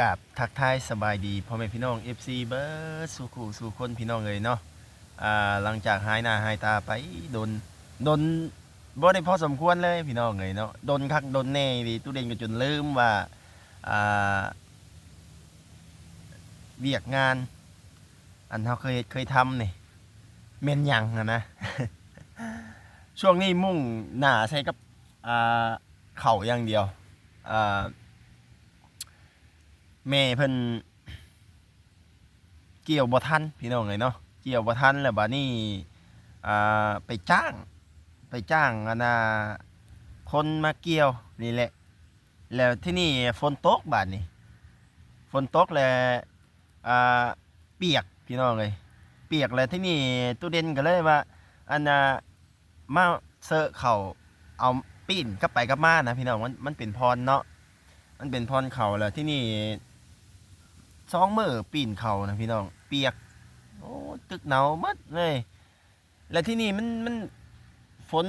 กับทักทายสบายดีพ่อแม่พี่น้อง FC เบิร์ดสู่คู่สู่คนพี่น้องเลยเนาะอ่าหลังจากหายหน้าหายตาไปโดนโดนบ่ได้พอสมควรเลยพี่น้องเลยเนาะโดนคักโดนแน่ดิตู้เด่นก็จนลืมว่าอ่าเวียกงาน อันเขาเคยเคยทำนี่เมนยังอะนะ ช่วงนี้มุ่งหน้าใช้กับอ่าเข่าอย่างเดียวอ่า แม่เพิ่นเกี่ยวบ่ทันพี่น้องเลยเนาะเกี่ยวบ่ทันแล้วบัดนี้อ่าไปจ้าง ไปจ้างอันน่ะคนมาเกี่ยวนี่แหละ แล้วที่นี่ฝนตกบาดนี้ฝนตกแล้วอ่าเปียกพี่น้องเลยเปียกแล้วที่นี่ตู้เด่นก็เลยว่าอันน่ะมาเซอะเข่าเอาปีนกลับไปกลับมานะพี่น้องมันมันเป็นพรเนาะมันเป็นพรเขาแหละที่นี่ สองมือปีนเขานะพี่น้อง เปียก โอ้ตึกหนาวมัดเลยและที่นี่มันมันฝน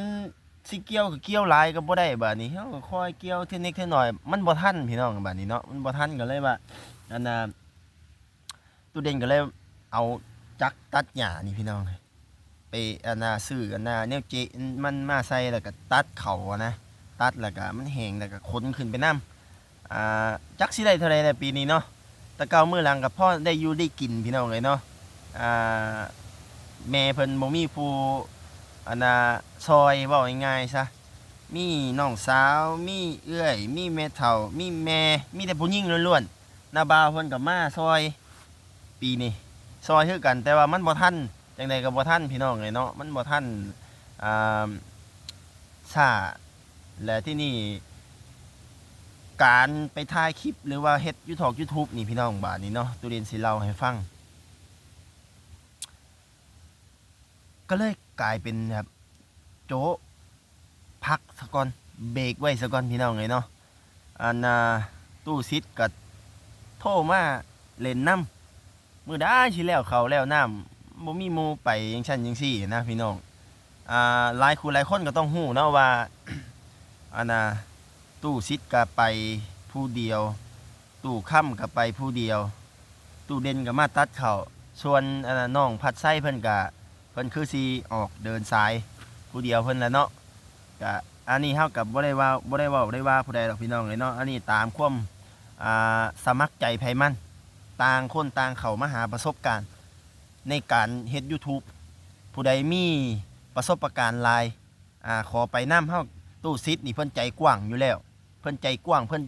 สิเกี่ยวกับเกี่ยวลายก็บ่ได้บาดนี้เฮาก็คอยเกี่ยวเทคนิคเทคหน่อย มันบ่ทันพี่น้องบาดนี้เนาะมันบ่ทันก็เลยว่าอันน่ะตู้เด่นก็เลยเอาจักตัดหญ้านี่พี่น้องไปอันน่ะซื้ออันน่ะแนวเจมันมาใส่แล้วก็ตัดเขาอะนะ ตัดแล้วก็มันแห้งแล้วก็ขนขึ้นไปนํอ่าจักสิได้เท่าไรในปีนี้เนาะ แต่เก่ามือหลังกับพ่อได้อยู่ได้กินพี่น้องเลยเนาะอ่าแม่เพิ่นบ่มีผู้อันน่ะซอยเว้าง่ายๆซะมีน้องสาว มีเอื้อย มีแม่เฒ่า มีแม่ มีแต่ผู้หญิงล้วนๆหน้าบ่าวเพิ่นก็มาซอยปีนี้ซอยคือกัน แต่ว่ามันบ่ทันจังใดก็บ่ทันพี่น้องเลยเนาะมันบ่ทันอ่าซ่าและที่นี่ การไปถ่ายคลิปหรือว่าเฮ็ดยูทอกยูทูบนี่พี่น้องบาทนี้เนาะตูเรียนสิเล่าให้ฟัง ก็เลยกลายเป็นแบบโจะพักสะก่อนเบรกไว้สะก่อนพี่น้องเลยเนาะอันน่ะตู้ซิดกับโทรมาเล่นน้ำมือได้ชิแล้วเขาแล้วน้ำบ่มีมูไปยังชั้นยังซี่นะพี่น้องอ่าหลายคู่หลายคนก็ต้องหู้เนาะว่าอันน่ะ ตู้ซิดก็ไปผู้เดียว ตู้ค่ำก็ไปผู้เดียว ตู้เด่นก็มาตัดเขาส่วนน้องพัดไส้เพิ่นก็เพิ่นคือสีออกเดินสาย ผู้เดียวเพิ่นละเนาะก็อันนี้เฮากับบ่ได้ว่าบ่ได้ว้าได้ว่าผู้ใดหรอกพี่น้องเลยเนาะอันนี้ตามความอ่าสมัครใจไผมันต่างคนต่างเขามาหาประสบการณ์ ในการเฮ็ด YouTube ผู้ใดมีประสบการณ์หลายอ่าขอไปนํเฮาตู้ซิดนี่เพิ่นใจกว้างอยู่แล้ว เพิ่นใจกว้างเพิ่น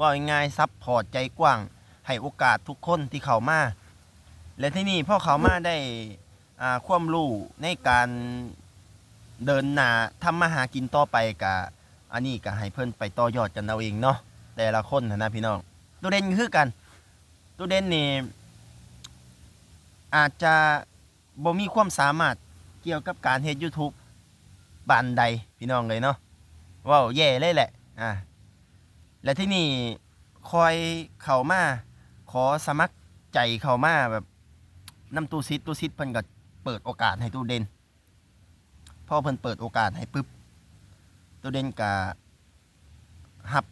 ว่าง่ายซับพอร์ตใจกว้าง ให้โอกาสทุกคนที่เข้ามา และที่นี่พ่อเขามาได้ความรู้ในการเดินหน้าทำมาหากินต่อไปกะอันนี้ก็ให้เพิ่นไปต่อยอดกันเอาเองเนาะแต่ละคนนะนะพี่น้องตัวเด่นคือกัน ตัวเด่นนี่อาจจะบ่มีความสามารถเกี่ยวกับการเฮ็ด YouTube บานใดพี่น้องเลยเนาะว้าวแย่เลยแหละ อ่าและที่นี่คอยเข้ามาขอสมัครใจเข้ามาแบบน้ำตู้ซิดตู้ซิดเพิ่นก็เปิดโอกาสให้ตู้เด่นพอเพิ่นเปิดโอกาสให้ปุ๊บตู้เด่นก็หับ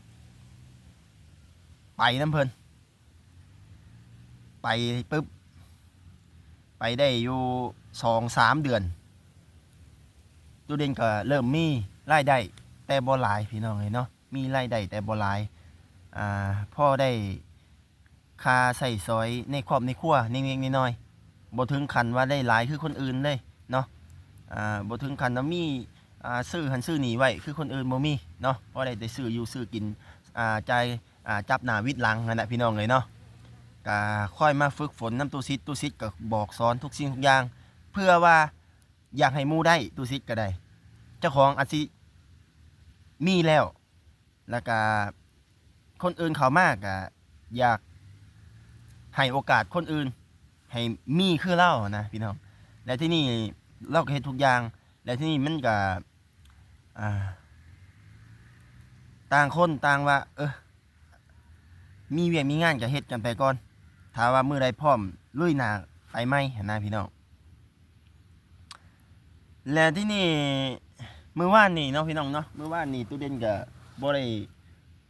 ไปน้ำเพิ่นไปปุ๊บไปได้อยู่สองสามเดือนตู้เด่นก็เริ่มมีรายได้แต่บ่หลายพี่น้องเลยเนาะ มีรายได้แต่บ่หลายอ่าพ่อได้ค่าใส่ซอยในครอบในครัวเล็กๆน้อยๆบ่ถึงขันว่าได้หลายคือคนอื่นเลยเนาะอ่าบ่ถึงขันว่ามีอ่าซื้อหันซื้อหนีไว้คือคนอื่นบ่มีเนาะพอได้แต่ซื้ออยู่ซื้อกินอ่าใจอ่าจับหน้าวิดหลังนั่นแหละพี่น้องเลยเนาะก็ค่อยมาฝึกฝนน้ำตู้ซิดตู้ซิดก็บอกสอนทุกสิ่งทุกอย่าง เพื่อว่าอยากให้มู่ได้ตู้ซิดก็ได้ เจ้าของอาจสิมีแล้ว แล้วก็คนอื่นเขามากอะอยากให้โอกาสคนอื่น ให้มีคือเล่านะพี่น้องและที่นี่เราก็เห็นทุกอย่าง และที่นี่มันก็อ่าต่างคนต่างว่า เออมีเวียกมีงานก็เฮ็ดกันไปก่อนถ้าว่ามือใดพร้อมลุยหนาไปไหมนะพี่น้องและที่นี่มือว่านนี่เนาะพี่น้องเนาะมือว่านนี่ตู้เด่นกั บ่ได้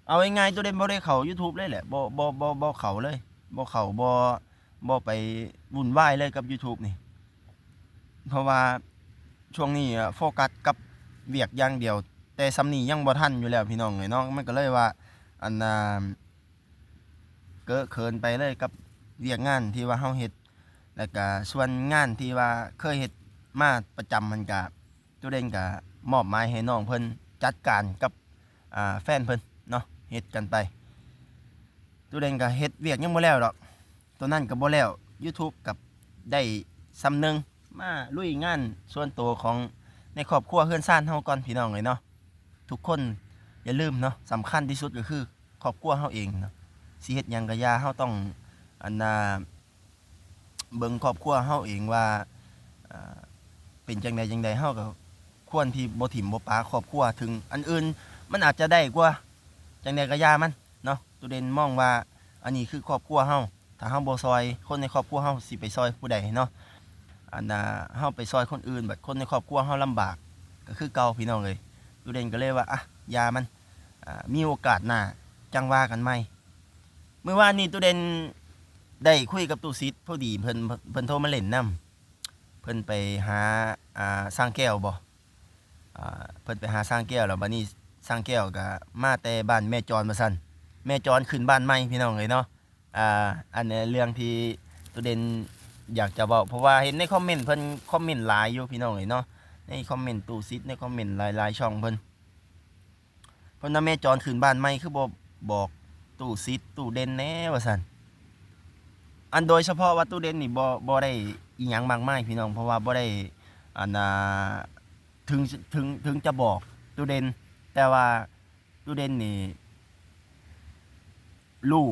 เอาง่ายๆตัวเด่นบ่ได้เข้า YouTube เลยแหละบ่บ่บ่บ่เข้าเลยบ่เข้าบ่บ่ไปวุ่นวายเลยกับ YouTube นี่ เพราะว่าช่วงนี้โฟกัสกับเวียกอย่างเดียว แต่สำนียังบ่ทันอยู่แล้วพี่น้องเอ้ยเนาะมันก็เลยว่า อันน่ะเก้อเขินไปเลยกับเวียกงานที่ว่าเฮาเฮ็ดแล้วก็ส่วนงานที่ว่าเคยเฮ็ดมาประจำมันก็ตัวเด่นก็มอบหมายให้น้องเพิ่นจัดการกับ อ่าแฟนเพิ่นเนาะเฮ็ดกันไปตัวเด่นก็เฮ็ดเวียกยังบ่แล้วดอกตัวนั้นก็บ่แล้ว YouTube กับได้สำนึงมาลุยงานส่วนตัวของในครอบครัวเฮือนซ่านเฮาก่อนพี่น้องเลยเนาะทุกคนอย่าลืมเนาะสำคัญที่สุดก็คือครอบครัวเฮาเองเนาะสิเฮ็ดหยังก็อย่าเฮาต้องอันน่ะเบิ่งครอบครัวเฮาเองว่าอ่าเป็นจังใดจังใดเฮาก็ควรที่บ่ถิ่มบ่ปาครอบครัวถึงอันอื่น มันอาจจะได้กว่าจังใดก็อย่ามันเนาะตัวเด่นมองว่า อันนี้คือครอบครัวเฮาถ้าเฮาบ่ซอย คนในครอบครัวเฮาสิไปซอยผู้ใดเนาะอันน่ะเฮาไปซอยคนอื่นบัดคนในครอบครัวเฮาลำบาก ก็คือเก่าพี่น้องเลยดูเด่นก็เลยว่าอะยามันอ่ามีโอกาสหน้าจังว่ากันใหม่เมื่อวานนี้ตูเด่นได้คุยกับตูซิดพอดีเพิ่นเพิ่นโทรมาเล่นนํเพิ่นไปหาอ่าสร้างแก้วบ่อ่าเพิ่นไปหาสร้างแก้วแล้วบัดนี้ สร้างแก้วก็มาแต่บ้านแม่จรมาซั่นแม่จรขึ้นบ้านใหม่พี่น้องเลยเนาะอ่าอันนี้เรื่องที่ตัวเด่นอยากจะบอกเพราะว่าเห็นในคอมเมนต์เพิ่นคอมเมนต์หลายอยู่พี่น้องเอ้ยเนาะในคอมเมนต์ตู้ซิดในคอมเมนต์หลายๆช่องเพิ่นเพิ่นว่าแม่จอนขึ้นบ้านใหม่คือบ่บอกตู้ซิดตู้เด่นแน่ว่าซั่นอันโดยเฉพาะว่าตู้เด่นนี่บ่บ่ได้อีหยังมากมายพี่น้องเพราะว่าบ่ได้อันน่ะถึงถึงถึงจะบอกตู้เด่น แต่ว่าตู้เด่นนี่รู้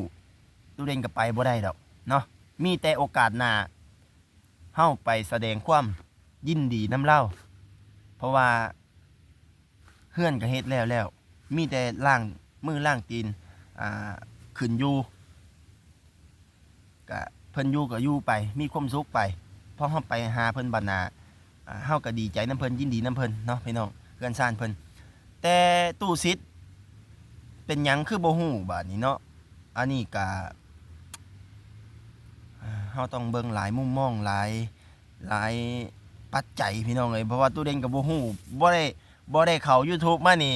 ตู้เด่นก็ไปบ่ได้ดอกเนาะมีแต่โอกาสหน้าเฮาไปแสดงความยินดีน้ำเล่า เพราะว่าเฮือนก็เฮ็ดแล้วแล้ว มีแต่ล่างมือล่างตีนอ่าขึ้นอยู่ก็เพิ่นอยู่ก็อยู่ไป มีความสุขไปพอเฮาไปหาเพิ่นบัดหนาเฮาก็ดีใจน้ำเพิ่นยินดีน้ำเพิ่นเนาะพี่น้องเฮือนซ่านเพิ่น แต่ตู้ซิดเป็นหยังคือบ่ฮู้บาดนี้เนาะอันนี้ก็เราต้องเบิ่งหลายมุมมองหลายหลายปัจจัยพี่น้องเอ้ยเพราะว่าตู้เด่นกับบ่ฮู้บ่ได้บ่ได้เข้า YouTube มานี่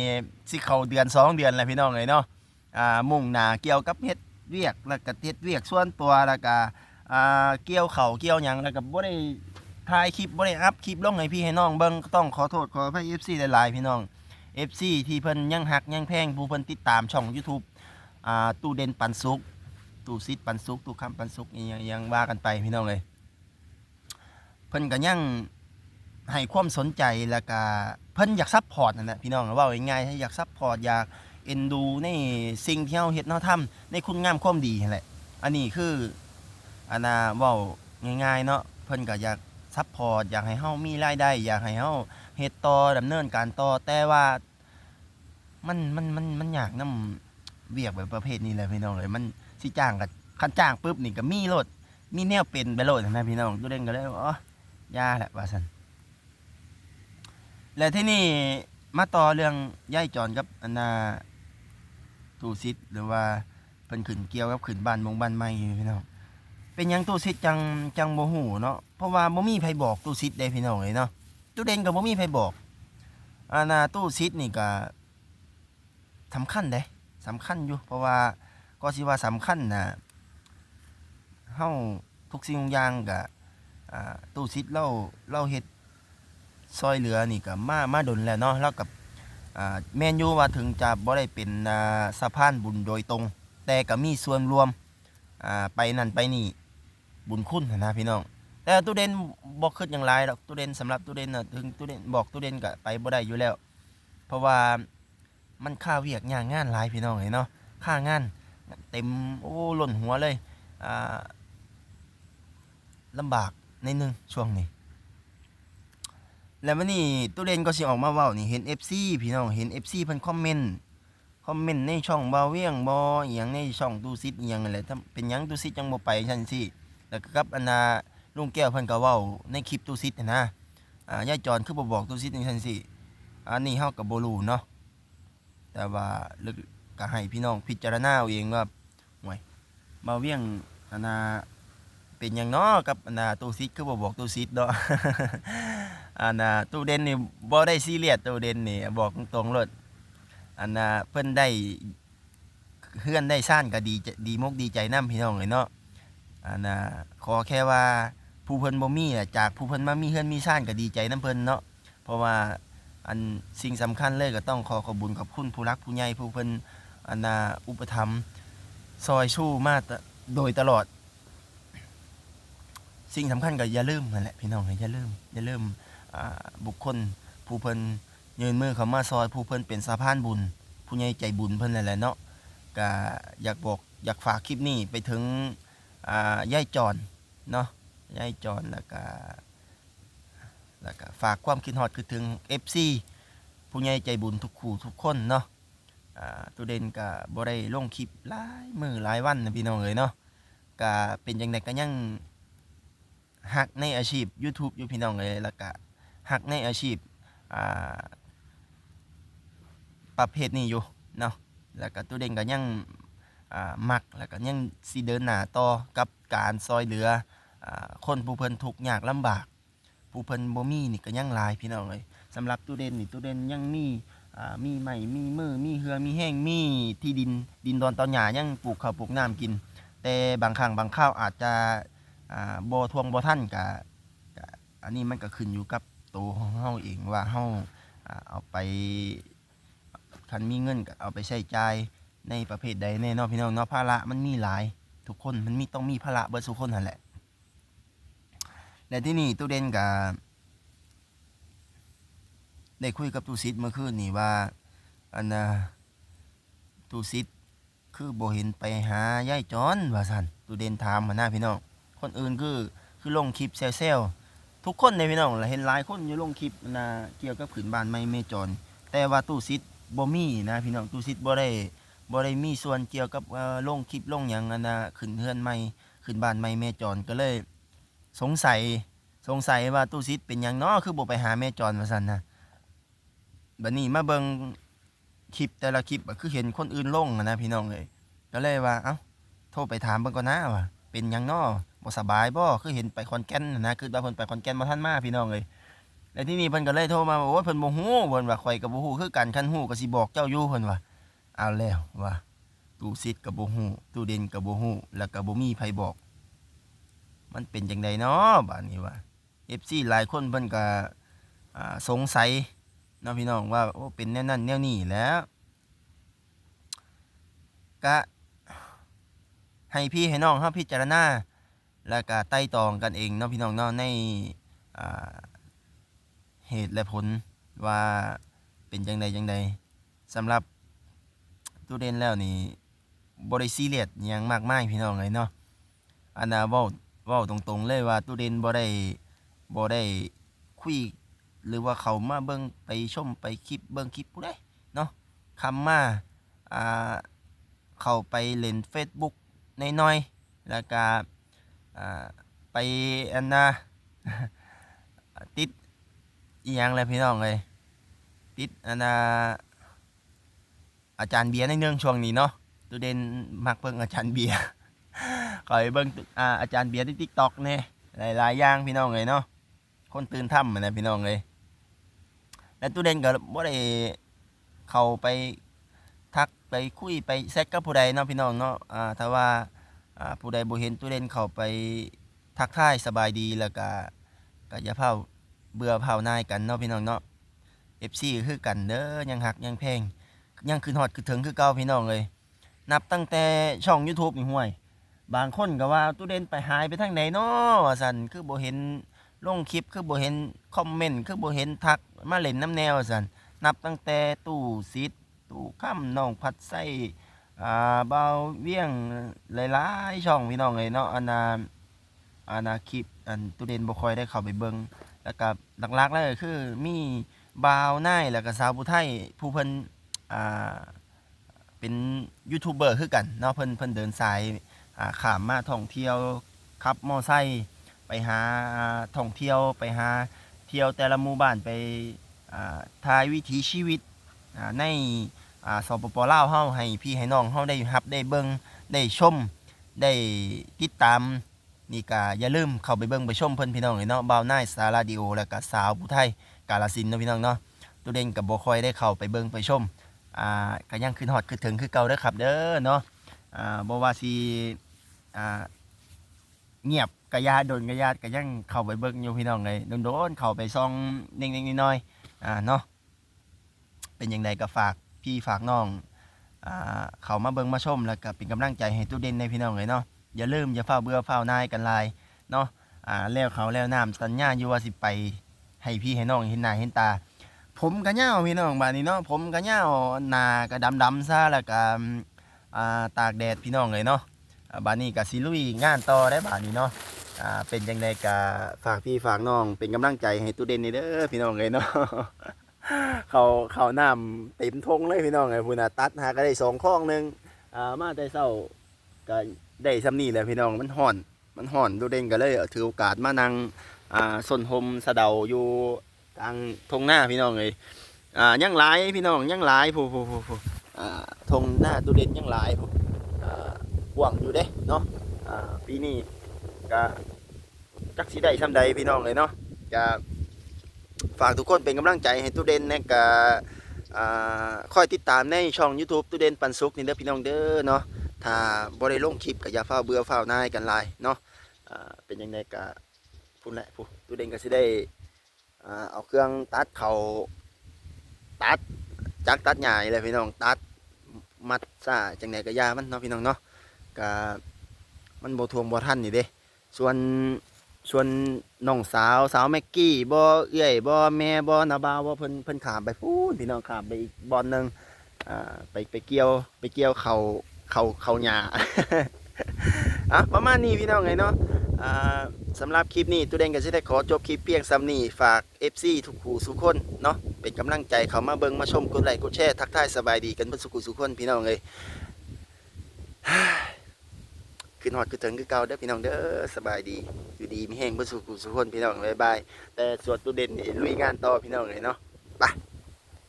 สิเข้าเดือน 2 เดือนแล้วพี่น้องเอ้ยเนาะอ่ามุ่งหน้าเกี่ยวกับเฮ็ดเวียกแล้วก็เฮ็ดเวียกส่วนตัวแล้วก็อ่าเกี่ยวเขาเกี่ยวหยังแล้วก็บ่ได้ถ่ายคลิปบ่ได้อัพคลิปลงให้พี่ให้น้องเบิ่งก็ต้องขอโทษขออภัย FC หลายๆพี่น้อง FC ที่เพิ่นยังฮักยังแพงผู้เพิ่นติดตามช่อง YouTube อ่าตู้เด่นปันสุกตู้ซิดปันสุกตู้คำปันสุกนี่ยังยังว่ากันไปพี่น้องเลยเพิ่นก็ยังให้ความสนใจแล้วก็เพิ่นอยากซัพพอร์ตนั่นแหละพี่น้องเว่าง่ายๆให้อยากซัพพอร์ตอยากเอ็นดูในสิ่งที่เฮาเฮ็ดเฮาทำในคุณงามความดีนั่นแหละอันนี้คืออันน่ะเว้าง่ายๆเนาะเพิ่นก็อยากซัพพอร์ตอยากให้เฮามีรายได้อยากให้เฮา เฮ็ดต่อดำเนินการต่อแต่ว่ามันมันมันมันยากนํเวียกแบบประเภทนี้แหละพี่น้องเลยมันสิจ้างกับคันจ้างปุ๊บนี่ก็มีรถมีแนวเป็นไปโลดนะพี่น้องตัวเด่นก็เลยว่าอ๋อยาแหละว่าสันแล้วที่นี่มาต่อเรื่องย่ายจอนกับอันนาตูซิดหรือว่าเพิ่นขึ้นเกี่ยวกับขึ้นบ้านมงบ้านใหม่พี่น้องเป็นยังตูซิดจังจังบ่ฮู้เนาะเพราะว่าบ่มีไผบอกตูซิดได้พี่น้องเลยเนาะ ตู้เด่นก็บ่มีไผบอกอันน่ะตู้ซิดนี่ก็สำคัญเด้สำคัญอยู่ เพราะว่าก็สิว่าสำคัญนะเฮาทุกสิ่งทุกอย่างกับอ่าตู้ซิดเราเราเฮ็ดซอยเหลือนี่ก็มามาดนแล้วเนาะแล้วกับอ่าแม่นอยู่ว่าถึงจะบ่ได้เป็นอ่าสะพานบุญโดยตรง แต่ก็มีส่วนรวมอ่าไปนั่นไปนี่บุญคุ้นนะพี่น้อง แต่ตู้เด่นบ่คิดอย่างไรดอกตู้เด่นสำหรับตู้เด่นน่ะถึงตู้เด่นบอกตู้เด่นก็ไปบ่ได้อยู่แล้ว เพราะว่ามันค่าเวียกงานงานหลายพี่น้องเห็นเนาะค่างานเต็มโอ้หล่นหัวเลยอ่าลำบากในดนึงช่วงนี้ แล้ววันนี้ตู้เล่นก็สิออกมาเว้านี่เห็น FC พี่น้องเห็น FC เพิ่นคอมเมนต์คอมเมนต์ในช่องบ่าวเวียงบ่อหยังในช่องตู้ซิดอีหยังนั่นแหละถ้าเป็นหยังตู้ซิดจังบ่ไปซั่นสิแล้วก็กับอันน่ะ ลุงแก้วเพิ่นก็เว้าในคลิปตู้ซิดนะนะอ่ายายจอนคือบ่บอกตู้ซิดจังซั่นสิอันนี้เฮาก็บ่รู้เนาะแต่ว่าลึกก็ให้พี่น้องพิจารณาเอาเองว่าห่วยมาเวียงอันนาเป็นหยังน้อกับอันนาตู้ซิดคือบ่บอกตู้ซิดเนาะอันน่ะตู้เด่นนี่บ่ได้ซีเรียสตู้เด่นนี่บอกตรงๆเลยอันน่ะเพิ่นได้เฮือนได้ซ่านก็ดีใจดีมกดีใจนํพี่น้องเลยเนาะอันน่ะขอแค่ว่า ผู้เพิ่นบ่มีน่ะจากผู้เพิ่นมามีเฮือนมีซ่านก็ดีใจนํเพิ่นเนาะเพราะว่าอันสิ่งสำคัญเลยก็ต้องขอขอบุญขอบคุณผู้รักผู้ใหญ่ผู้เพิ่นอันน่ะอุปถัมภ์ซอยชู้มาตะโดยตลอด สิ่งสำคัญก็อย่าลืมนั่นแหละพี่น้องอย่าลืมอย่าลืมอ่าบุคคลผู้เพิ่นยืนมือเข้ามาซอยผู้เพิ่นเป็นสะพานบุญ ผู้ใหญ่ใจบุญเพิ่นนั่นแหละเนาะก็อยากบอกอยากฝากคลิปนี้ไปถึงอ่ายายจอนเนาะ ยายจอนแล้วก็แล้วก็ฝากความคิดฮอดคือถึง FC ผู้ใหญ่ใจบุญทุกคู่ทุกคนเนาะอ่าตัวเด่นก็บ่ได้ลงคลิปหลายมือหลายวันนะพี่น้องเอ้ยเนาะก็เป็นจังไดก็ยังฮักในอาชีพ YouTube อยู่พี่น้องเอ้ยแล้วก็หักในอาชีพอ่าประเภทนี้อยู่เนาะแล้วก็ตัวเด่นก็ยังอ่ามักแล้วก็ยังสิเดินหน้าต่อกับการซอยเหลือ คนผู้เพิ่นทุกข์ยากลำบาก ผู้เพิ่นบ่มีนี่ก็ยังหลายพี่น้องเอ้ยสำหรับตัวเด่นนี่ตัวเด่นยังมีอ่ามีไม้มีมือมีเหือมีแห้งมีที่ดินดินดอนตอนหญ้ายังปลูกข้าวปลูกน้ำกิน แต่บางครั้งบางคราวอาจจะอ่าบ่ทวงบ่ทันก็ก็อันนี้มันก็ขึ้นอยู่กับตัวของเฮาเองว่าเฮาอ่าเอาไปคันมีเงินก็เอาไปใช้จ่ายในประเภทใดแน่นอนพี่น้องเนาะภาระมันมีหลาย ทุกคนมันมีต้องมีภาระเบิดทุกคนนั่นแหละ และที่นี่ตู้เด่นกับได้คุยกับตู้ซิดเมื่อคืนนี่ว่าอันนะตู้ซิดคือบ่เห็นไปหายายจอนว่าซันตู้เด่นถามมาหน้าพี่น้องคนอื่นคือคือลงคลิปแซวๆทุกคนในพี่น้องเห็นหลายคนอยู่ลงคลิปนะเกี่ยวกับผืนบ้านไม้เมจรแต่ว่าตู้ซิดบ่มีนะพี่น้องตู้ซิดบ่ได้บ่ได้มีส่วนเกี่ยวกับล่อลงคลิปลงหยังอันะขึ้นเฮือนใหม่ขึ้นบ้านไม้เมจรก็เลย สงสัยสงสัยว่าตู้ซิดเป็นยังเนาะคือบ่ไปหาแม่จรว่าซั่นนะบัดนี้มาเบิงคลิปแต่ละคลิปคือเห็นคนอื่นลงนะพี่น้องเอ้ยก็เลยว่าเอ้าโทรไปถามเบิ่งก่อนนะว่าเป็นยังเนาะบ่สบายบ่คือเห็นไปขอนแก่นนะคือว่าเพิ่นไปขอนแก่นบ่ทันมาพี่น้องเอ้ยแล้วที่นี่เพิ่นก็เลยโทรมาบอกว่าเพิ่นบ่ฮู้เพิ่นว่าข่อยก็บ่ฮู้คือกันคันฮู้ก็สิบอกเจ้าอยู่เพิ่นว่าเอาแล้วว่าตู้ซิดก็บ่ฮู้ตู้เด่นก็บ่ฮู้แล้วก็บ่มีไผบอก มันเป็นจังไดเนาะบัดนี้ว่า FC หลายคนเพิ่นก็สงสัยเนาะพี่น้องว่าโอ้เป็นแนวนั้นแนวนี้แล้วก็ให้พี่ให้น้องเฮาพิจารณาแล้วก็ไต่ตองกันเองเนาะพี่น้องเนาะในเหตุและผลว่าเป็นจังใดจังใดสำหรับตู้เด่นแล้วนี่บริซีเรียสหยังมากมายพี่น้องเลยเนาะอันน่ะเว้า เว้าตรงๆเลยว่าตู้เด่นบ่ได้บ่ได้คุยหรือว่าเขามาเบิ่งไปชมไปคลิปเบิ่งคลิปผู้ใดเนาะคำมาอ่าเข้าไปเล่น Facebook น้อยๆแล้วก็อ่าไปอันนะติดอีหยังเลยพี่น้องเลยติดอันนะอาจารย์เบียร์ในเนื่งช่วงนี้เนาะตูเด่นมักเบิ่งอาจารย์เบียร์ คอยเบิ่งอ่าอาจารย์เบียร์ที่ทิกตอกเนี่ยหลายๆอย่างพี่น้องเลยเนาะคนตื่นถ้ำนะพี่น้องเลยแล้วตูเด่นก็บ่ได้เข้าไปทักไปคุยไปแซกกับผู้ใดเนาะพี่น้องเนาะอ่าถ้าว่าอ่าผู้ใดบ่เห็นตู้เด่นเข้าไปทักทายสบายดีแล้วก็ก็อย่าเผาเบื่อเผานายกันเนาะพี่น้องเนาะ FC คือกันเด้อยังหักยังแพงยังคืนฮอดคือถึงคือเก่าพี่น้องเลยนับตั้งแต่ช่อง YouTube นี่ห่วย บางคนก็ว่าตู้เด่นไปหายไปทางไหนเนาะว่าซั่นคือบ่เห็นลงคลิปคือบ่เห็นคอมเมนต์คือบ่เห็นทักมาเล่นน้ำแนวว่าซั่นนับตั้งแต่ตู้ซิดตู้ค่ำน้องพัดไส้อ่าเบาเวียงหลายๆช่องพี่น้องเลยเนาะอันนาอันนาคลิปอันตุเดนบ่ค่อยได้เข้าไปเบิ่งแล้วก็หลักๆเลยคือมีบาวนายแล้วก็สาวผู้ไทยผู้เพิ่นอ่าเป็นยูทูบเบอร์คือกันเนาะเพิ่นเพิ่นเดินสาย ข้ามมาท่องเที่ยวขับมอไซค์ไปหาท่องเที่ยวไปหาเที่ยวแต่ละหมู่บ้านไปอ่ายวิถีชีวิตในสปปลาวเฮาให้พี่ให้น้องเฮาได้รับได้เบิ่งได้ชมได้ติดตามนี่ก็อย่าลืมเข้าไปเบิ่งไปชมเพิ่นพี่น้องเลยเนาะบ่าวนายสาราดิโอแล้วก็สาวผู้ไทยกาลสินเนาะพี่น้องเนาะตัวเด่นกับบ่คอยได้เข้าไปเบิ่งไปชมอ่าก็ยังขึ้นฮอดขึ้นถึงคือเก่าเด้อครับเด้อเนาะอ่าบ่ว่าสิ อ่าเงียบกระยาโดนกระยาก็ยังเข้าไปเบิ่งอยู่พี่น้องเลยโดนๆเข้าไปซองเน่งๆน้อยๆอ่าเนาะเป็นยังไงก็ฝากพี่ฝากน้องอ่าเขามาเบิ่งมาชมแล้วก็เป็นกำลังใจให้ตู้เด่นในพี่น้องเลยเนาะอย่าลืมอย่าเฝ้าเบื่อเฝ้านายกันลายเนาะอ่าแล้วเขาแล้วน้ำสัญญาอยู่ว่าสิไปให้พี่ให้น้องเห็นหน้าเห็นตา ผมก็เหย้าพี่น้องบาดนี้เนาะผมก็เหย้าหน้าก็ดำๆซะแล้วก็อ่าตากแดดพี่น้องเลยเนาะ บาดนี้ก็สิลุยงานต่อได้บาดนี้เนาะอ่าเป็นจังไดก็ฝากพี่ฝากน้อง เป็นกำลังใจให้ตู้เด่นนี่เด้อพี่น้องเลยเนาะเขาเขาน้ำเต็มทงเลยพี่น้องไงพูน่ะตัดหาก็ได้สองข้องหนึ่งอ่ามาแต่เศร้าก็ได้ซ้ำนี่แหละพี่น้องมันห่อน มันห่อนดูเด่นก็เลยถือโอกาสมานั่งอ่าสนหมสะเดาอยู่กลางทงหน้าพี่น้องเลยอ่ายังหลายพี่น้องยังหลายผู้ผู้ผู้ผู้อ่าทงหน้าดูเด่นยังหลายผู้ กว้างอยู่เด้เนาะอ่าปีนี้ก็จักสิได้ซ้ำใดพี่น้องเลยเนาะก็ฝากทุกคนเป็นกำลังใจให้ตู้เด่นนะกะอ่าคอยติดตามในช่อง YouTube ตู้เด่นปันสุกนี่เด้อพี่น้องเด้อเนาะถ้าบ่ได้ลงคลิปก็อย่าเฝ้าเบื่อเฝ้านายกันหลายเนาะเป็นยังไงกะพูดแหละพูดตู้เด่นก็สิได้เอาเครื่องตัดเขาตัดจักตัดหญ้านี่แหละพี่น้องตัดมัดซ่าจังไดก็ยามันเนาะพี่น้องเนาะ กมันบ่ทวงบ่ทันนี่เด้ส่วนส่วนน้องสาวสาวแม็กกี้บ่เอื้อยบ่แม่บ่นาบาวบ่เพิ่นเพิ่นขามไปพูนพี่น้องขามไปอีกบอนหนึงอ่าไปไปเกี่ยวไปเกี่ยวเขาเขาเขาหญ้าอะประมาณนี้พี่น้องไงเนาะอ่าสำหรับคลิปนี้ตัวเด่นก็สิได้ขอจบคลิปเพียงซ้ำนี้ฝาก FC ทุกผู้ทุกคนเนาะเป็นกำลังใจเขามาเบิ่งมาชมกดไลค์กดแชร์ทักทายสบายดีกันเพิ่นสุขุสุขคนพี่น้องเอ้ย ขึ้นหอดคือถึงคือเก่าเด้อพี่น้องเด้อสบายดี อยู่ดีมีแห้งบ่สุขสุขคนพี่น้องบ๊ายบายแต่ส่วนตัวเด่นนี่ลุยงานต่อพี่น้องเลยเนาะไป